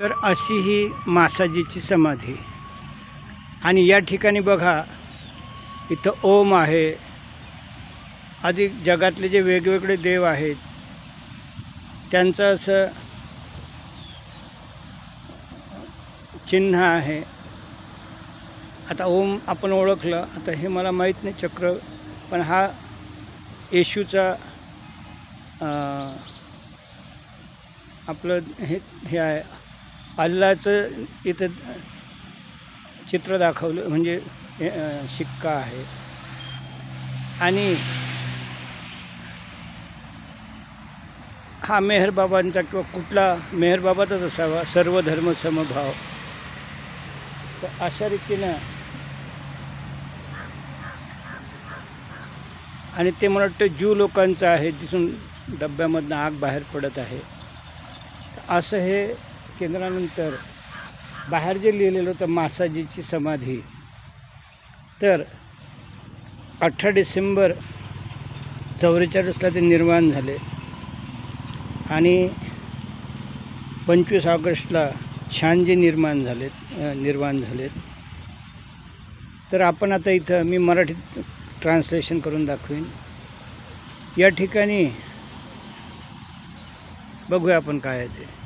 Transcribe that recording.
तर अशी ही मासाजीची समाधी. आणि या ठिकाणी बघा इथं ओम आहे. आधी जगातले जे वेगवेगळे देव आहेत त्यांचं असं चिन्ह आहे. आता ओम आपण ओळखलं आता हे मला माहीत नाही चक्र पण हा येशूचा आपलं हे हे आहे. अल्लाचं इथं चित्र दाखवलं म्हणजे हे, शिक्का आहे. आणि हा मेहरबाबांचा किंवा कुठला मेहरबाबाचाच असावा सर्व धर्म समभाव. तर अशा रीतीनं आणि ते मला वाटतं ज्यू लोकांचं आहे तिथून डब्यामधनं आग बाहेर पडत आहे. तर असं हे केंद्रानंतर बाहेर जे लिहिलेलं होतं मासाजीची समाधी तर अठरा डिसेंबर चौवेचाळीसला ते निर्माण झाले. आणि पंचवीस ऑगस्टला छानजी निर्माण झालेत निर्माण झालेत. तर आपण आता इथं मी मराठीत ट्रान्सलेशन करून दाखवीन. या ठिकाणी बघूया आपण काय आहे ते.